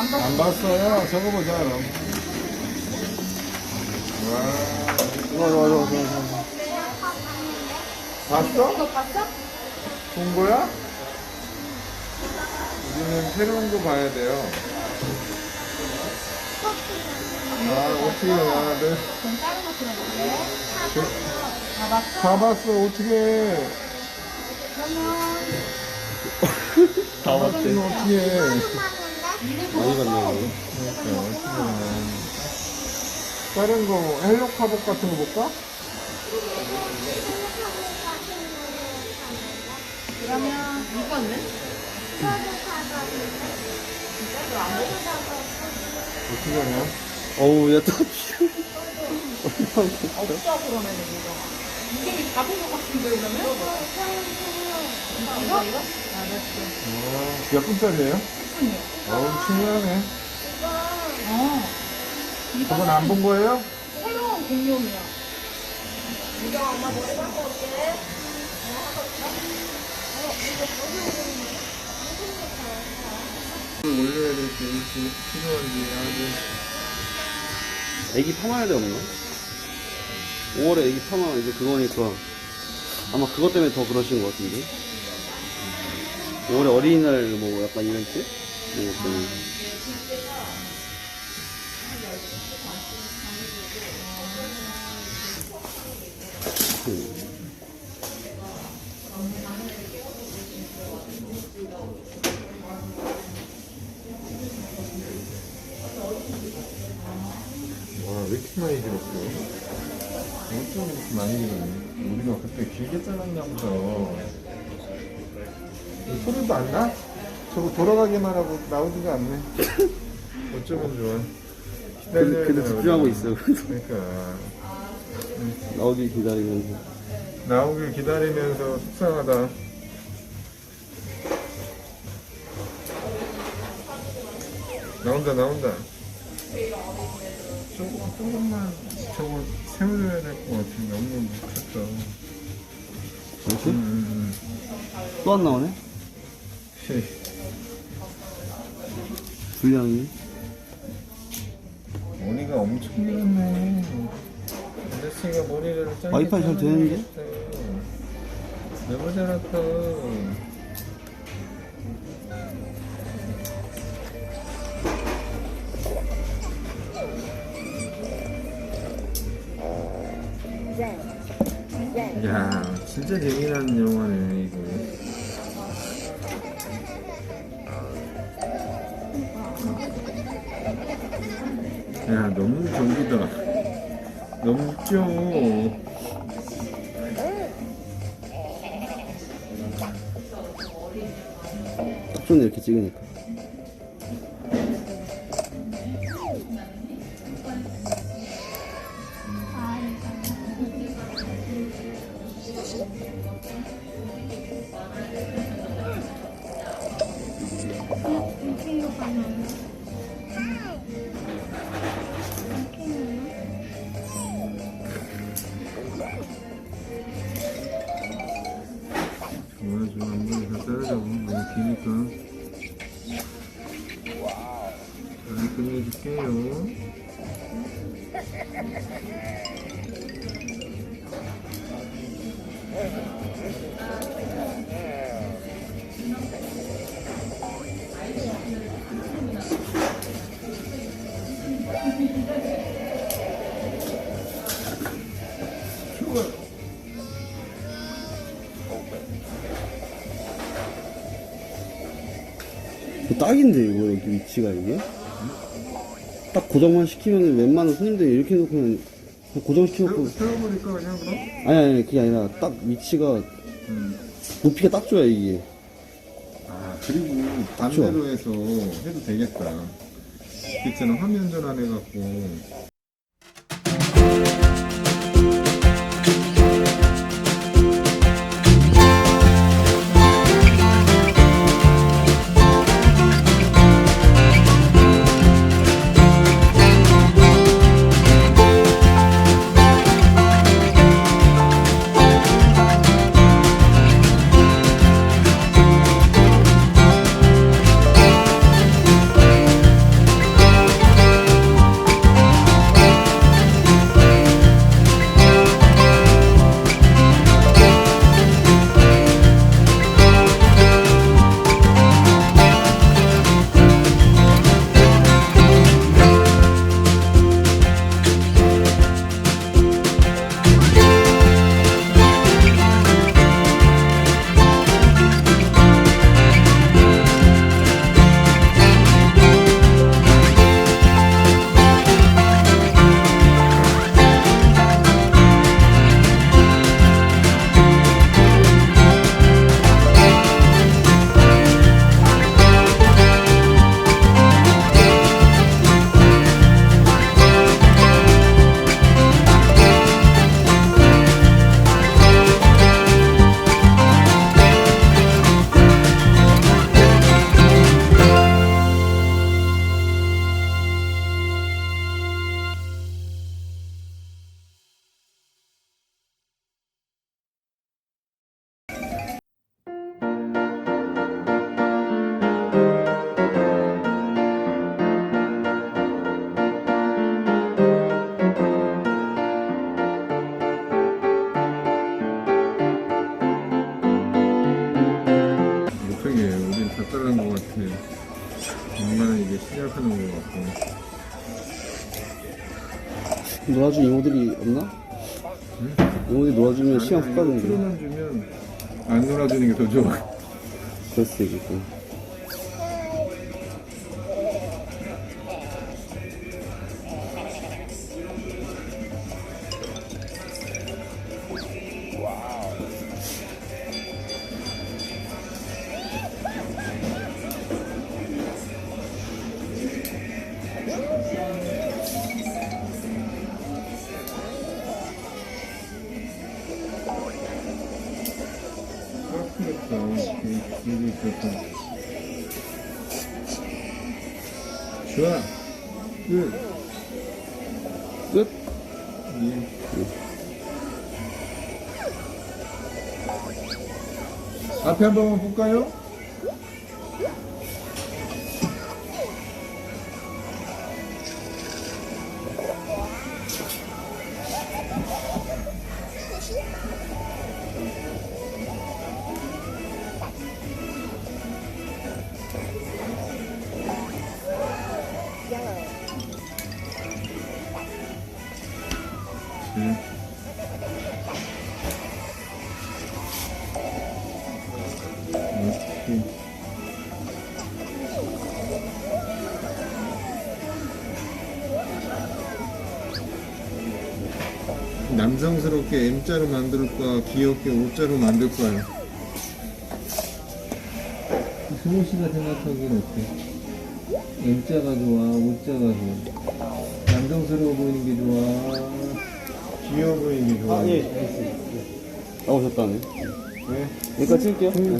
안 봤어. 안 봤어요? 적어보자 그럼 와 이거, 이거, 이거, 이거, 이거. 봤어? 이거 봤어? 본 거야? 우리는 새로운 거 봐야 돼요 아 어떻게 하나 네. 그럼 다른 거 들어볼래? 아 봤어? 다 봤어 어떻게 그러면 다 봤지? 어떻게 해 많이 그러니까 해 다른 거 헬로 카봇 같은 거 볼까? 그러면 이거는? 어떻게 하냐? 어우, 야, 또. 없어 그러면 이거 이게 잡은 것 같은데 그러면? 이거? 이거? 알았어 어, 몇 분짜리예요? 어우 중요하네 어 저건 안본 거예요? 새로운 공룡이야 올려야 될게 있지 필요한지 아주 애기 파마해야 돼, 없나? 5월에 애기 파마, 이제 그거니까. 아마 그것 때문에 더 그러신 것 같은데. 5월에 어린이날 뭐 약간 이벤트? 때문에. 음. 와, 왜 이렇게 많이 길었어? 어쩜 이렇게 많이 길었네? 우리가 그때 길게 잘랐나 보다. 소리도 안 나? 저거 돌아가기만 하고 나오지가 않네. 어쩌면 좋아. 기다려야 그래도 되나 집중하고 보다. 있어. 그러니까. 나오길 기다리면서. 나오길 기다리면서 속상하다. 나온다, 나온다. 조금, 조금만 저거 세워줘야 될 것 같아. 너무 묵혔다. 그렇지? 음, 음, 또 안 나오네? 음. 분량이. 머리가 엄청 길었네. 아저씨가 머리를 짧게 와이파이 잘 되는데? 잘했다. 야, 진짜 재미난 영화네, 이거. 야, 너무 정기다. 너무 웃겨. 딱 좋네, 이렇게 찍으니까. 좋아, 더 따라잡아. 너무 기니까. 잘 끝내줄게요. 이 딱인데, 이거, 여기 위치가 이게? 딱 고정만 시키면 웬만한 손님들이 이렇게 그냥 고정시켜놓고. 세워- 세워버릴까, 그냥 그럼? 아니, 아니, 그게 아니라 딱 위치가, 음. 높이가 딱 좋아, 이게. 아, 그리고 반대로 해서 해도 되겠다. 있잖아, 화면 전환해갖고. 놀아준 이모들이 없나? 이모들이 놀아주면 시간 훅. 틀어만 주면 안 놀아주는 게 더 좋아. 그럴 수도 있겠고. 그렇다. 되게 좋다. 좋아. 끝. 끝? 예. 앞에 한 번만 볼까요? 남성스럽게 M자로 만들 거야, 귀엽게 O자로 만들 거야. 승우 씨가 생각하기엔 어때? M자가 좋아, O자가 좋아? 남성스러워 보이는 게 좋아? 귀여워 보이는 게 좋아? 나오셨다네. 왜? 여기까지 찍을게요.